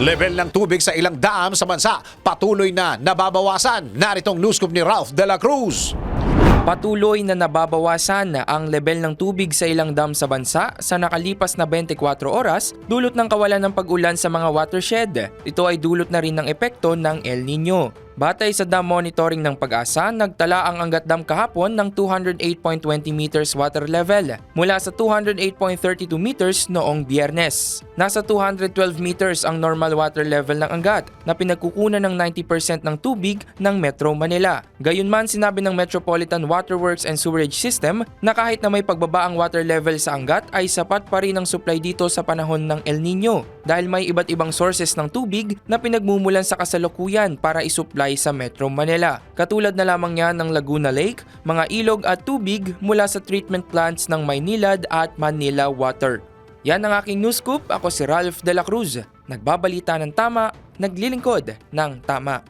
Level ng tubig sa ilang dam sa bansa patuloy na nababawasan. Naritong news ni Ralph De La Cruz. Patuloy na nababawasan ang level ng tubig sa ilang dam sa bansa sa nakalipas na 24 oras dulot ng kawalan ng pag-ulan sa mga watershed. Ito ay dulot na rin ng epekto ng El Nino. Batay sa dam monitoring ng pag-asa, nagtala ang Angat Dam kahapon ng 208.20 meters water level mula sa 208.32 meters noong biyernes. Nasa 212 meters ang normal water level ng Angat na pinagkukunan ng 90% ng tubig ng Metro Manila. Gayunman sinabi ng Metropolitan Waterworks and Sewerage System na kahit na may pagbaba ang water level sa Angat ay sapat pa rin ang supply dito sa panahon ng El Nino dahil may iba't ibang sources ng tubig na pinagmumulan sa kasalukuyan para isupply sa Metro Manila. Katulad na lamang yan ng Laguna Lake, mga ilog at tubig mula sa treatment plants ng Maynilad at Manila Water. Yan ang aking news scoop. Ako si Ralph De La Cruz. Nagbabalita ng tama, naglilingkod ng tama.